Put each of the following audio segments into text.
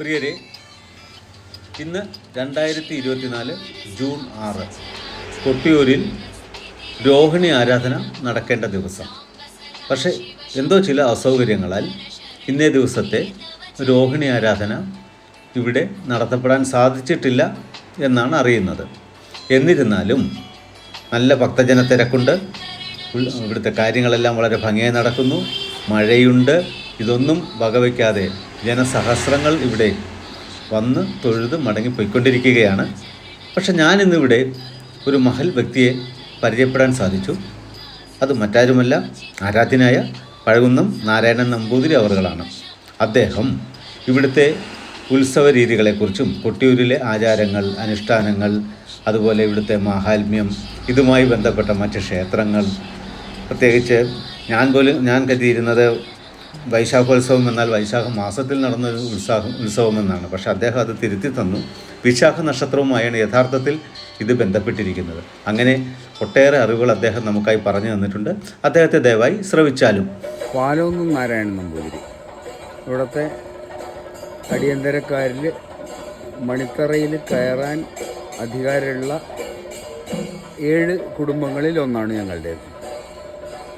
പ്രിയരെ ഇന്ന് രണ്ടായിരത്തി ഇരുപത്തിനാല് ജൂൺ ആറ് കൊട്ടിയൂരിൽ രോഹിണി ആരാധന നടക്കേണ്ട ദിവസം. പക്ഷേ എന്തോ ചില അസൗകര്യങ്ങളാൽ ഇന്നേ ദിവസത്തെ രോഹിണി ആരാധന ഇവിടെ നടത്തപ്പെടാൻ സാധിച്ചിട്ടില്ല എന്നാണ് അറിയുന്നത്. എന്നിരുന്നാലും നല്ല ഭക്തജന തിരക്കുണ്ട്. ഇവിടുത്തെ കാര്യങ്ങളെല്ലാം വളരെ ഭംഗിയായി നടക്കുന്നു. മഴയുണ്ട്. ഇതൊന്നും വകവയ്ക്കാതെ ജനസഹസ്രങ്ങൾ ഇവിടെ വന്ന് തൊഴുത് മടങ്ങിപ്പോയിക്കൊണ്ടിരിക്കുകയാണ് പക്ഷെ ഞാനിന്നിവിടെ ഒരു മഹൽ വ്യക്തിയെ പരിചയപ്പെടാൻ സാധിച്ചു. അത് മറ്റാരുമല്ല ആരാധ്യനായ പഴകുന്നം നാരായണൻ നമ്പൂതിരി അവറുകളാണ് അദ്ദേഹം ഇവിടുത്തെ ഉത്സവ രീതികളെക്കുറിച്ചും കൊട്ടിയൂരിലെ ആചാരങ്ങൾ അനുഷ്ഠാനങ്ങൾ അതുപോലെ ഇവിടുത്തെ മാഹാത്മ്യം ഇതുമായി ബന്ധപ്പെട്ട മറ്റ് ക്ഷേത്രങ്ങൾ പ്രത്യേകിച്ച് ഞാൻ പോലും ഞാൻ കരുതിയിരുന്നത് വൈശാഖോത്സവം എന്നാൽ വൈശാഖ മാസത്തിൽ നടന്ന ഒരു ഉത്സാഹം ഉത്സവം എന്നാണ്. പക്ഷേ അദ്ദേഹം അത് തിരുത്തി തന്നു. വിശാഖ നക്ഷത്രവുമായാണ് യഥാർത്ഥത്തിൽ ഇത് ബന്ധപ്പെട്ടിരിക്കുന്നത്. അങ്ങനെ ഒട്ടേറെ അറിവുകൾ അദ്ദേഹം നമുക്കായി പറഞ്ഞു തന്നിട്ടുണ്ട്. അദ്ദേഹത്തെ ദയവായി ശ്രവിച്ചാലും. പാലൊന്നും നാരായണൻ നമ്പൂതിരി. ഇവിടുത്തെ അടിയന്തരക്കാരിൽ മണിത്തറയിൽ കയറാൻ അധികാരമുള്ള ഏഴ് കുടുംബങ്ങളിൽ ഒന്നാണ് ഞങ്ങളുടേത്.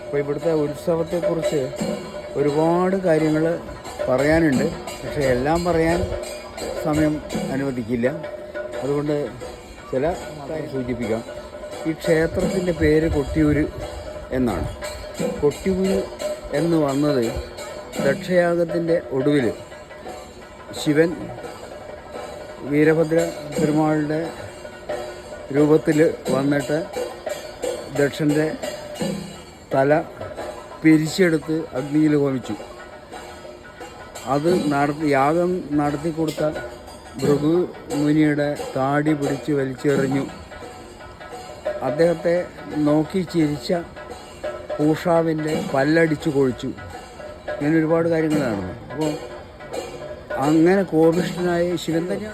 അപ്പോൾ ഇവിടുത്തെ ഉത്സവത്തെക്കുറിച്ച് ഒരുപാട് കാര്യങ്ങൾ പറയാനുണ്ട്. പക്ഷേ എല്ലാം പറയാൻ സമയം അനുവദിക്കില്ല. അതുകൊണ്ട് ചില സൂചിപ്പിക്കാം. ഈ ക്ഷേത്രത്തിന്റെ പേര് കൊട്ടിയൂര് എന്നാണ്. കൊട്ടിയൂര് എന്ന് വന്നത് ദക്ഷയാഗത്തിന്റെ ഒടുവിൽ ശിവൻ വീരഭദ്ര പെരുമാളുടെ രൂപത്തിൽ വന്നിട്ട് ദക്ഷന്റെ തല പിരിച്ചെടുത്ത് അഗ്നിയിൽ ഹോമിച്ചു. അത് നടത്തി യാഗം നടത്തി കൊടുത്ത ഭൃഗു മുനിയുടെ താടി പിടിച്ച് വലിച്ചെറിഞ്ഞു. അദ്ദേഹത്തെ നോക്കി ചിരിച്ച പൂഷാവിന്റെ പല്ലടിച്ചു കൊഴിച്ചു. ഇങ്ങനെ ഒരുപാട് കാര്യങ്ങൾ നടന്നു. അപ്പോൾ അങ്ങനെ കോപിഷ്ഠനായ ശിവൻ തന്നെ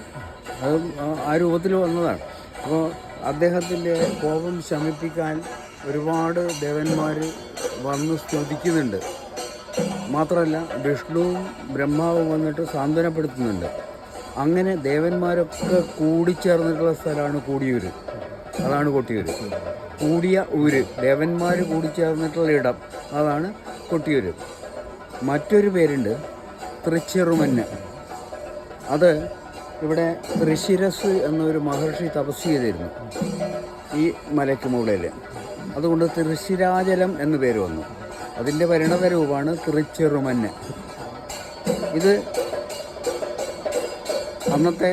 അത് ആ- ആ രൂപത്തിൽ വന്നതാണ്. അപ്പോൾ അദ്ദേഹത്തിന്റെ കോപം ശമിപ്പിക്കാൻ ഒരുപാട് ദേവന്മാർ വന്ന് സ്തുതിക്കുന്നുണ്ട്. മാത്രമല്ല വിഷ്ണുവും ബ്രഹ്മാവും വന്നിട്ട് സാന്ത്വനപ്പെടുത്തുന്നുണ്ട്. അങ്ങനെ ദേവന്മാരൊക്കെ കൂടി കൂടിച്ചേർന്നിട്ടുള്ള സ്ഥലമാണ് കൂടിയൂര്. അതാണ് കൊട്ടിയൂര്. കൂടിയ ഊര് ദേവന്മാർ കൂടിച്ചേർന്നിട്ടുള്ള ഇടം അതാണ് കൊട്ടിയൂര്. മറ്റൊരു പേരുണ്ട് തൃച്ചെറുമന്ന്. അത് ഇവിടെ ഋഷിരസ് എന്നൊരു മഹർഷി തപസ് ചെയ്തിരുന്നു. ഈ മലയ്ക്ക് മുകളിൽ അതുകൊണ്ട് തൃശ്ശിരാചലം എന്ന് പേര് വന്നു. അതിന്റെ പരിണത രൂപമാണ് തൃച്ചെറുമന്ന് ഇത് അന്നത്തെ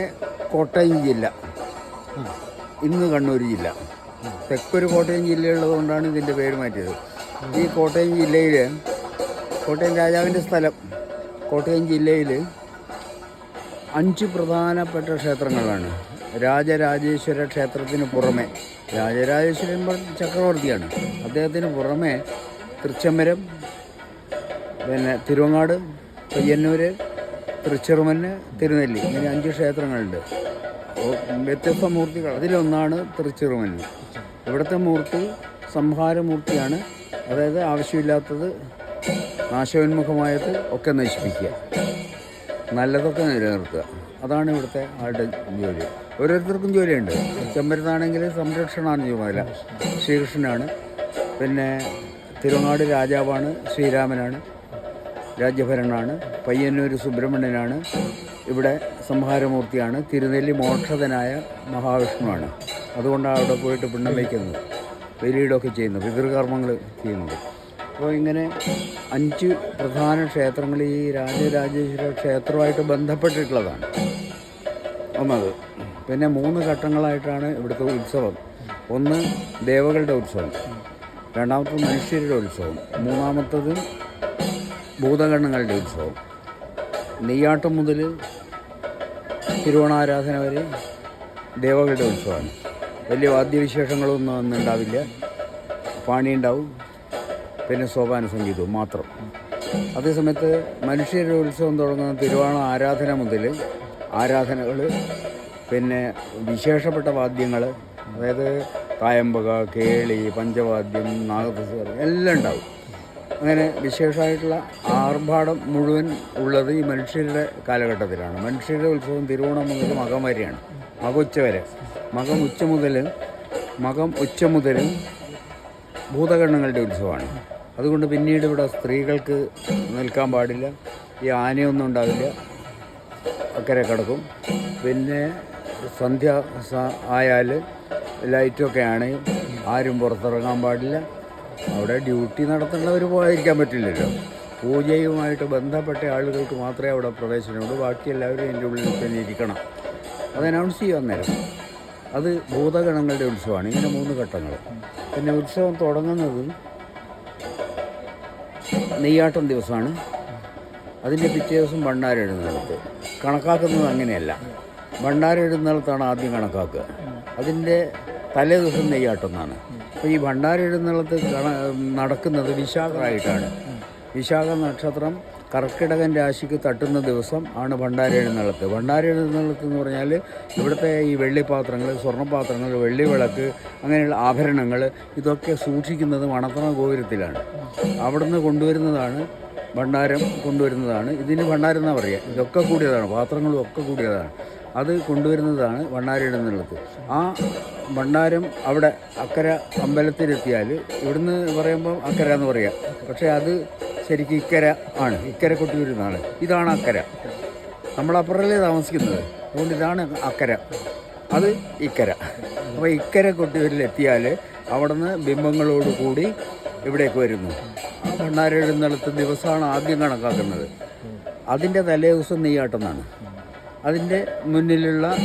കോട്ടയം ജില്ല. ഇന്ന് കണ്ണൂർ ജില്ല. തെക്കൊരു കോട്ടയം ജില്ലയുള്ളത് കൊണ്ടാണ് ഇതിന്റെ പേര് മാറ്റിയത്. ഈ കോട്ടയം ജില്ലയിൽ കോട്ടയം രാജാവിന്റെ സ്ഥലം കോട്ടയം ജില്ലയിൽ അഞ്ച് പ്രധാനപ്പെട്ട ക്ഷേത്രങ്ങളാണ്. രാജരാജേശ്വര ക്ഷേത്രത്തിന് പുറമെ രാജരാജേശ്വരൻ ചക്രവർത്തിയാണ്. അദ്ദേഹത്തിന് പുറമെ തൃച്ചംബരം പിന്നെ തിരുവങ്ങാട് പയ്യന്നൂര് തൃച്ചിറുമന് തിരുനെല്ലി ഇങ്ങനെ അഞ്ച് ക്ഷേത്രങ്ങളുണ്ട്. വ്യത്യസ്ത മൂർത്തികൾ. അതിലൊന്നാണ് തൃച്ചിറുമന് ഇവിടുത്തെ മൂർത്തി സംഹാരമൂർത്തിയാണ്. അതായത് ആവശ്യമില്ലാത്തത് നാശോന്മുഖമായത് ഒക്കെ നശിപ്പിക്കുക. നല്ലതൊക്കെ നിലനിർത്തുക. അതാണ് ഇവിടുത്തെ ആളുടെ ജോലി. ഓരോരുത്തർക്കും ജോലിയുണ്ട്. ചെമ്പരത്താണെങ്കിൽ സംരക്ഷണമാണ് ചുമതല. ശ്രീകൃഷ്ണനാണ്. പിന്നെ തിരുനാട് രാജാവാണ് ശ്രീരാമനാണ് രാജ്യഭരണാണ് പയ്യന്നൂർ സുബ്രഹ്മണ്യനാണ് ഇവിടെ സംഹാരമൂർത്തിയാണ് തിരുനെല്ലി മോക്ഷതനായ മഹാവിഷ്ണുവാണ്. അതുകൊണ്ടാണ് അവിടെ പോയിട്ട് പിണ്ണം വയ്ക്കുന്നത്. ബലിയിടമൊക്കെ ചെയ്യുന്നത്. പിതൃകർമ്മങ്ങൾ ചെയ്യുന്നത്. അപ്പോൾ ഇങ്ങനെ അഞ്ച് പ്രധാന ക്ഷേത്രങ്ങൾ ഈ രാജരാജേശ്വര ക്ഷേത്രമായിട്ട് ബന്ധപ്പെട്ടിട്ടുള്ളതാണ്. ഒന്നത്. പിന്നെ മൂന്ന് ഘട്ടങ്ങളായിട്ടാണ് ഇവിടുത്തെ ഉത്സവം. ഒന്ന് ദേവകളുടെ ഉത്സവം. രണ്ടാമത്തത് മനുഷ്യരുടെ ഉത്സവം. മൂന്നാമത്തത് ഭൂതഗണങ്ങളുടെ ഉത്സവം. നെയ്യാട്ടം മുതൽ തിരുവോണാരാധന വരെ ദേവകളുടെ ഉത്സവമാണ്. വലിയ വാദ്യവിശേഷങ്ങളൊന്നും അന്ന് ഉണ്ടാവില്ല പാണി ഉണ്ടാവും പിന്നെ സോപാന സംഗീതവും മാത്രം. അതേസമയത്ത് മനുഷ്യരുടെ ഉത്സവം തുടങ്ങുന്ന തിരുവാണ ആരാധന മുതൽ ആരാധനകൾ പിന്നെ വിശേഷപ്പെട്ട വാദ്യങ്ങൾ അതായത് തായമ്പക കേളി പഞ്ചവാദ്യം നാഗപ്രസാദം എല്ലാം ഉണ്ടാവും. അങ്ങനെ വിശേഷമായിട്ടുള്ള ആർഭാടം മുഴുവൻ ഉള്ളത് ഈ മനുഷ്യരുടെ കാലഘട്ടത്തിലാണ്. മനുഷ്യരുടെ ഉത്സവം തിരുവോണം മുതൽ മകം വരെയാണ്. മകം ഉച്ച വരെ. മകം ഉച്ച മുതൽ മകം ഉച്ച മുതൽ ഭൂതഗണങ്ങളുടെ ഉത്സവമാണ്. അതുകൊണ്ട് പിന്നീട് ഇവിടെ സ്ത്രീകൾക്ക് നിൽക്കാൻ പാടില്ല. ഈ ആനയൊന്നും ഉണ്ടാവില്ല. അക്കരെ കിടക്കും. പിന്നെ സന്ധ്യ ആയാൽ ലൈറ്റൊക്കെ ആണെങ്കിൽ ആരും പുറത്തിറങ്ങാൻ പാടില്ല. അവിടെ ഡ്യൂട്ടി നടത്തേണ്ടവർ പോയിരിക്കാൻ പറ്റില്ലല്ലോ. പൂജയുമായിട്ട് ബന്ധപ്പെട്ട ആളുകൾക്ക് മാത്രമേ അവിടെ പ്രവേശനമുള്ളൂ. ബാക്കി എല്ലാവരും എന്റെ ഉള്ളിൽ തന്നെ ഇരിക്കണം. അത് അനൗൺസ് ചെയ്യും അന്നേരം അത് ഭൂതഗണങ്ങളുടെ ഉത്സവമാണ്. ഇങ്ങനെ മൂന്ന് ഘട്ടങ്ങൾ. പിന്നെ ഉത്സവം തുടങ്ങുന്നത് നെയ്യാട്ടം ദിവസമാണ്. അതിന്റെ പിറ്റേ ദിവസം ഭണ്ഡാരം ഇടുന്നിടത്ത് കണക്കാക്കുന്നത് അങ്ങനെയല്ല. ഭണ്ഡാരം ഇടുന്നിടത്താണ് ആദ്യം കണക്കാക്കുക. അതിന്റെ തലേ ദിവസം നെയ്യാട്ടം എന്നാണ്. അപ്പോൾ ഈ ഭണ്ഡാരം ഇടുന്നിടത്ത് നടക്കുന്നത് വിശാഖമായിട്ടാണ് വിശാഖ നക്ഷത്രം കർക്കിടകൻ രാശിക്ക് തട്ടുന്ന ദിവസം ആണ് ഭണ്ഡാര എഴുന്നള്ളത്ത്. ഭണ്ഡാര എഴുന്നള്ളത്ത് എന്ന് പറഞ്ഞാൽ ഇവിടുത്തെ ഈ വെള്ളിപ്പാത്രങ്ങൾ സ്വർണപാത്രങ്ങൾ വെള്ളി വിളക്ക് അങ്ങനെയുള്ള ആഭരണങ്ങൾ ഇതൊക്കെ സൂക്ഷിക്കുന്നത് മണത്തണ ഗോപുരത്തിലാണ്. അവിടുന്ന് കൊണ്ടുവരുന്നതാണ് ഭണ്ഡാരം കൊണ്ടുവരുന്നതാണ്. ഇതിന് ഭണ്ഡാരം എന്നാണ് പറയുക ഇതൊക്കെ കൂടിയതാണ്. പാത്രങ്ങളും ഒക്കെ കൂടിയതാണ്. അത് കൊണ്ടുവരുന്നതാണ് ഭണ്ഡാര എഴുന്നള്ളത്ത്. ആ ഭണ്ഡാരം അവിടെ അക്കര അമ്പലത്തിലെത്തിയാൽ ഇവിടുന്ന് പറയുമ്പോൾ അക്കര എന്ന് പറയാം. പക്ഷേ അത് ശരിക്കും ഇക്കര ആണ്. ഇക്കര കൊട്ടിയൂരുന്നാണ് ഇതാണ് അക്കര. നമ്മൾ താമസിക്കുന്നത്. അതുകൊണ്ട് ഇതാണ് അക്കര. അത് ഇക്കര. അപ്പോൾ ഇക്കര കൊട്ടിയൂരിലെത്തിയാൽ അവിടുന്ന് ബിംബങ്ങളോട് കൂടി ഇവിടേക്ക് വരുന്നു. എഴുന്നള്ളത്ത് ദിവസമാണ് ആദ്യം കണക്കാക്കുന്നത്. അതിന്റെ തലേ ദിവസം നെയ്യാട്ടെന്നാണ്. അതിന്റെ മുന്നിലുള്ള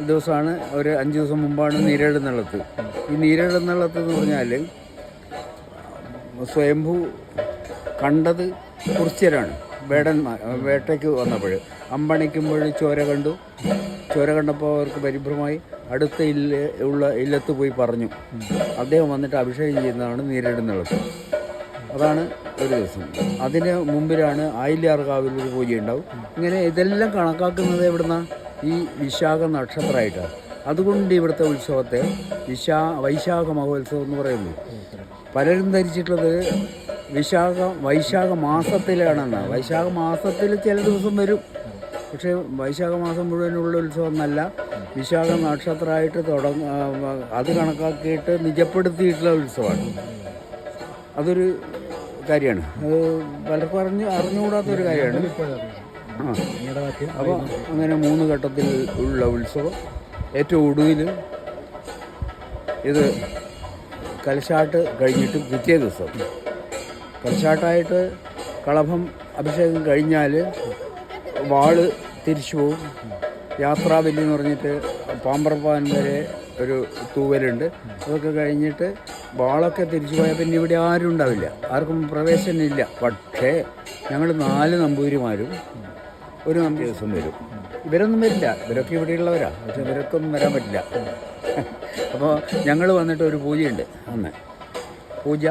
ദിവസമാണ് ഒരു അഞ്ച് ദിവസം മുമ്പാണ് നീരെഴുന്നള്ളത്ത്. ഈ നീരെഴുന്നള്ളത്ത് എന്ന് പറഞ്ഞാൽ സ്വയംഭൂ കണ്ടത് കുറിച്യരാണ് വേടന്മാർ വേട്ടയ്ക്ക് വന്നപ്പോൾ. അമ്പണിക്കുമ്പോൾ ചോര കണ്ടു. ചോര കണ്ടപ്പോൾ അവർക്ക് പരിഭ്രമമായി അടുത്ത ഇല്ല ഉള്ള ഇല്ലത്ത് പോയി പറഞ്ഞു. അദ്ദേഹം വന്നിട്ട് അഭിഷേകം ചെയ്യുന്നതാണ് നേരിടുന്നുള്ളത്. അതാണ് ഒരു ദിവസം. അതിന് മുമ്പിലാണ് ആയില്യാർകാവിൽ ഒരു പൂജ ഉണ്ടാവും. ഇങ്ങനെ ഇതെല്ലാം കണക്കാക്കുന്നത് എവിടുന്ന? ഈ വിശാഖ നക്ഷത്രമായിട്ടാണ്. അതുകൊണ്ട് ഇവിടുത്തെ ഉത്സവത്തെ വിശാ വൈശാഖ മഹോത്സവം എന്ന് പറയുന്നു. പലരും ധരിച്ചിട്ടുള്ളത് വിശാഖ വൈശാഖ മാസത്തിലാണെന്ന്. വൈശാഖ മാസത്തിൽ ചില ദിവസം വരും. പക്ഷേ വൈശാഖ മാസം മുഴുവനുള്ള ഉത്സവമെന്നല്ല വിശാഖ നക്ഷത്രമായിട്ട് തുടങ്ങ അത് കണക്കാക്കിയിട്ട് നിജപ്പെടുത്തിയിട്ടുള്ള ഉത്സവമാണ്. അതൊരു കാര്യമാണ്. അത് പലർക്കും അറിഞ്ഞ് അറിഞ്ഞുകൂടാത്തൊരു കാര്യമാണ്. അപ്പോൾ അങ്ങനെ മൂന്ന് ഘട്ടത്തിൽ ഉള്ള ഉത്സവം. ഏറ്റവും ഒടുവിൽ ഇത് കലശാട്ട് കഴിഞ്ഞിട്ട് പിറ്റേ ദിവസം. കലശാട്ടായിട്ട് കളഭം അഭിഷേകം കഴിഞ്ഞാൽ വാൾ തിരിച്ചു പോവും. യാത്രാവല്ലി എന്ന് പറഞ്ഞിട്ട് പാമ്പർപ്പാൻ വരെ ഒരു തൂവലുണ്ട്. അതൊക്കെ കഴിഞ്ഞിട്ട് വാളൊക്കെ തിരിച്ചു പോയാൽ പിന്നെ ഇവിടെ ആരും ഉണ്ടാവില്ല. ആർക്കും പ്രവേശനമില്ല പക്ഷേ ഞങ്ങൾ നാല് നമ്പൂതിരിമാരും ഒരു നമ്പി ദിവസം വരും. ഇവരൊന്നും വരില്ല. ഇവരൊക്കെ ഇവിടെയുള്ളവരാ. പക്ഷെ ഇവരൊക്കെ ഒന്നും വരാൻ പറ്റില്ല. അപ്പോൾ ഞങ്ങൾ വന്നിട്ട് ഒരു പൂജയുണ്ട് അന്ന്. പൂജ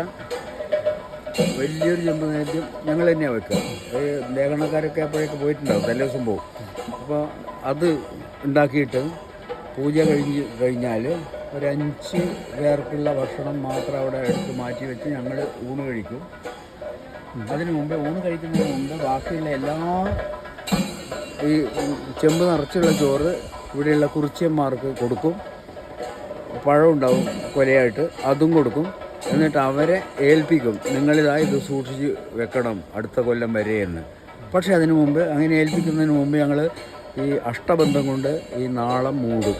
വലിയൊരു ചെമ്പ് നേദ്യം ഞങ്ങൾ തന്നെയാണ് വെക്കുക. ഈ ലേഖനക്കാരൊക്കെ അപ്പോഴേക്ക് പോയിട്ടുണ്ടാവും തലേ ദിവസം പോകും അപ്പോൾ അത് ഉണ്ടാക്കിയിട്ട് പൂജ കഴിഞ്ഞ് കഴിഞ്ഞാൽ ഒരു അഞ്ച് പേർക്കുള്ള ഭക്ഷണം മാത്രം അവിടെ എടുത്ത് മാറ്റി വെച്ച് ഞങ്ങൾ ഊണ് കഴിക്കും. അതിന് മുമ്പേ ഊണ് കഴിക്കുന്നതിന് മുമ്പ് ബാക്കിയുള്ള എല്ലാ ഈ ചെമ്പ് നിറച്ചുള്ള ചോറ് ഇവിടെയുള്ള കുറിച്യന്മാർക്ക് കൊടുക്കും. പഴം ഉണ്ടാവും കൊലയായിട്ട് അതും കൊടുക്കും. എന്നിട്ട് അവരെ ഏൽപ്പിക്കും. നിങ്ങളിതായി ഇത് സൂക്ഷിച്ച് വെക്കണം അടുത്ത കൊല്ലം വരെ എന്ന്. പക്ഷേ അതിനു മുമ്പ് അങ്ങനെ ഏൽപ്പിക്കുന്നതിന് മുമ്പ് ഞങ്ങൾ ഈ അഷ്ടബന്ധം കൊണ്ട് ഈ നാളം മൂടും.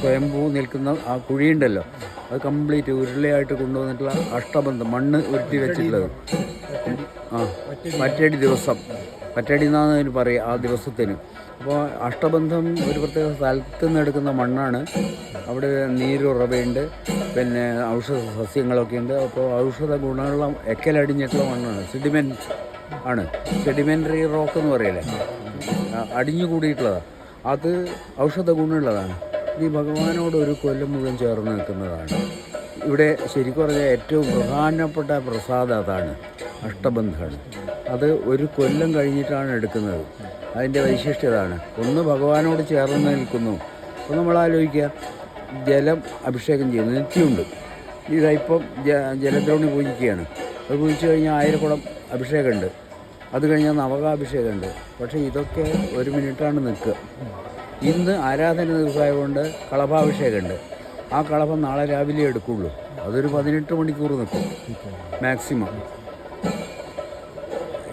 സ്വയംഭൂ നിൽക്കുന്ന ആ കുഴിയുണ്ടല്ലോ. അത് കംപ്ലീറ്റ് ഉരുളയായിട്ട് കൊണ്ടുവന്നിട്ടുള്ള അഷ്ടബന്ധം മണ്ണ് ഉരുട്ടി വെച്ചിട്ടുള്ളത്. ആ മറ്റേടി ദിവസം. മറ്റടി പറയും ആ ദിവസത്തിന്. അപ്പോൾ അഷ്ടബന്ധം ഒരു പ്രത്യേക സ്ഥലത്ത് നിന്ന് എടുക്കുന്ന മണ്ണാണ്. അവിടെ നീരുറവയുണ്ട്. പിന്നെ ഔഷധ സസ്യങ്ങളൊക്കെ ഉണ്ട് അപ്പോൾ ഔഷധ ഗുണമുള്ള എക്കലടിഞ്ഞിട്ടുള്ള മണ്ണാണ്. സെഡിമെന്റ് ആണ്. സെഡിമെന്ററി റോക്ക് എന്ന് പറയില്ലേ? ആ, അടിഞ്ഞു കൂടിയിട്ടുള്ളതാണ് അത് ഔഷധ ഗുണമുള്ളതാണ്. ഈ ഭഗവാനോട് ഒരു കൊല്ലം മുഴുവൻ ചേർന്ന് നിൽക്കുന്നതാണ്. ഇവിടെ ശരിക്കും പറഞ്ഞാൽ ഏറ്റവും പ്രധാനപ്പെട്ട പ്രസാദം അതാണ് അഷ്ടബന്ധമാണ്. അത് ഒരു കൊല്ലം കഴിഞ്ഞിട്ടാണ് എടുക്കുന്നത്. അതിന്റെ വൈശിഷ്ട്യതാണ് ഒന്ന് ഭഗവാനോട് ചേർന്ന് നിൽക്കുന്നു. അപ്പോൾ നമ്മൾ ആലോചിക്കുക ജലം അഭിഷേകം ചെയ്യുന്നു. നിത്യമുണ്ട് ഇതായിപ്പം ജ ജലദ്രോണി പൂജിക്കുകയാണ്. അത് പൂജിച്ചു കഴിഞ്ഞാൽ ആയിരക്കുളം അഭിഷേകമുണ്ട്. അത് കഴിഞ്ഞാൽ നവകാഭിഷേകമുണ്ട്. പക്ഷേ ഇതൊക്കെ ഒരു മിനിറ്റാണ് നിൽക്കുക. ഇന്ന് ആരാധന ദിവസമായതുകൊണ്ട് കളഭാഭിഷേകമുണ്ട്. ആ കളഭം നാളെ രാവിലെ എടുക്കുള്ളൂ. അതൊരു പതിനെട്ട് മണിക്കൂർ നിൽക്കും. മാക്സിമം.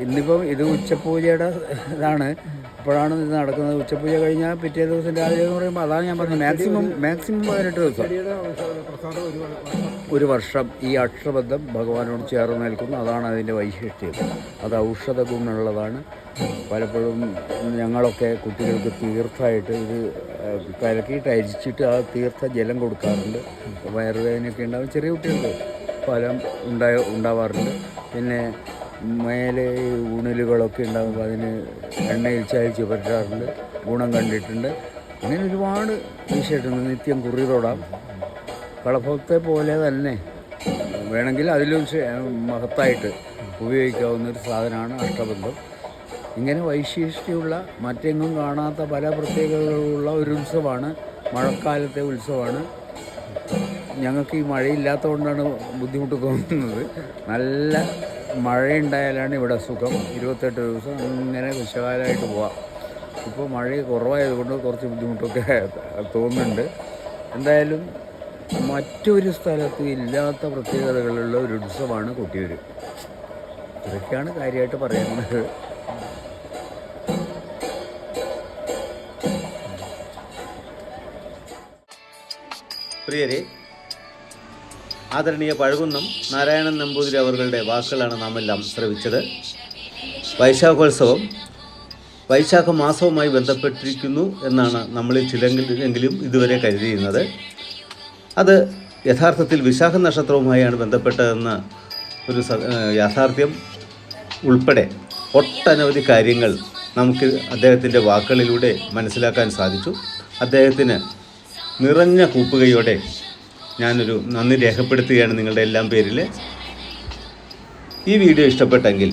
ഇന്നിപ്പം ഇത് ഉച്ചപൂജയുടെ ഇതാണ്. ഇപ്പോഴാണ് ഇത് നടക്കുന്നത്. ഉച്ചപൂജ കഴിഞ്ഞാൽ പിറ്റേ ദിവസം രാവിലെ എന്ന് പറയുമ്പോൾ അതാണ് ഞാൻ പറഞ്ഞത്. മാക്സിമം മാക്സിമം പതിനെട്ട് ദിവസം. ഒരു വർഷം ഈ അക്ഷബദ്ധം ഭഗവാനോട് ചേർന്ന് നിൽക്കുന്നു. അതാണ് അതിന്റെ വൈശിഷ്ട്യം. അത് ഔഷധ ഗുണമുള്ളതാണ്. പലപ്പോഴും ഞങ്ങളൊക്കെ കുട്ടികൾക്ക് തീർത്ഥമായിട്ട് ഇത് കലക്കിയിട്ട് അരിച്ചിട്ട് ആ തീർത്ഥ ജലം കൊടുക്കാറുണ്ട്. വയറുവേദനയൊക്കെ ഉണ്ടാവും. ചെറിയ കുട്ടികൾക്ക് ഫലം ഉണ്ടായ ഉണ്ടാവാറുണ്ട്. പിന്നെ മേലെ ഉണലുകളൊക്കെ ഉണ്ടാകുമ്പോൾ അതിന് എണ്ണയിൽ ചായച്ച് പറ്റാറുണ്ട് ഗുണം കണ്ടിട്ടുണ്ട്. അങ്ങനെ ഒരുപാട് വിശേഷമുണ്ട് നിത്യം കുറി തൊടാം കളഭത്തെ പോലെ തന്നെ വേണമെങ്കിൽ അതിലും മഹത്തായിട്ട് ഉപയോഗിക്കാവുന്ന ഒരു സാധനമാണ് അഷ്ടബന്ധം. ഇങ്ങനെ വൈശിഷ്ട്യമുള്ള മറ്റെങ്ങും കാണാത്ത പല പ്രത്യേകതകളുള്ള ഒരു ഉത്സവമാണ് മഴക്കാലത്തെ ഉത്സവമാണ്. ഞങ്ങൾക്ക് ഈ മഴയില്ലാത്തതുകൊണ്ടാണ് ബുദ്ധിമുട്ട് തോന്നുന്നത്. നല്ല മഴയുണ്ടായാലാണ് ഇവിടെ സുഖം. ഇരുപത്തെട്ട് ദിവസം ഇങ്ങനെ വിശാലമായിട്ട് പോവാം. ഇപ്പോൾ മഴ കുറവായതുകൊണ്ട് കുറച്ച് ബുദ്ധിമുട്ടൊക്കെ തോന്നുന്നുണ്ട്. എന്തായാലും മറ്റൊരു സ്ഥലത്തും ഇല്ലാത്ത പ്രത്യേകതകളുള്ള ഒരു ഉത്സവമാണ് കൊട്ടിയൂർ ഇതൊക്കെയാണ് കാര്യമായിട്ട് പറയുന്നത് പ്രിയരെ ആദരണീയ പഴകുന്നം നാരായണൻ നമ്പൂതിരി അവരുടെ വാക്കുകളാണ് നാം എല്ലാം ശ്രവിച്ചത്. വൈശാഖോത്സവം വൈശാഖ മാസവുമായി ബന്ധപ്പെട്ടിരിക്കുന്നു എന്നാണ് നമ്മളിൽ ചിലെങ്കിലും ഇതുവരെ കരുതിയിരുന്നത്. അത് യഥാർത്ഥത്തിൽ വിശാഖ നക്ഷത്രവുമായാണ് ബന്ധപ്പെട്ടതെന്ന് ഒരു യാഥാർത്ഥ്യം ഉൾപ്പെടെ ഒട്ടനവധി കാര്യങ്ങൾ നമുക്ക് അദ്ദേഹത്തിന്റെ വാക്കുകളിലൂടെ മനസ്സിലാക്കാൻ സാധിച്ചു. അദ്ദേഹത്തിന് നിറഞ്ഞ കൂപ്പുകയോടെ ഞാനൊരു നന്ദി രേഖപ്പെടുത്തുകയാണ് നിങ്ങളുടെ എല്ലാം പേരിൽ ഈ വീഡിയോ ഇഷ്ടപ്പെട്ടെങ്കിൽ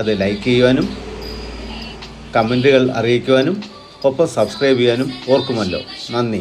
അത് ലൈക്ക് ചെയ്യുവാനും കമന്റുകൾ അറിയിക്കുവാനും ഒപ്പം സബ്സ്ക്രൈബ് ചെയ്യാനും ഓർക്കുമല്ലോ. നന്ദി.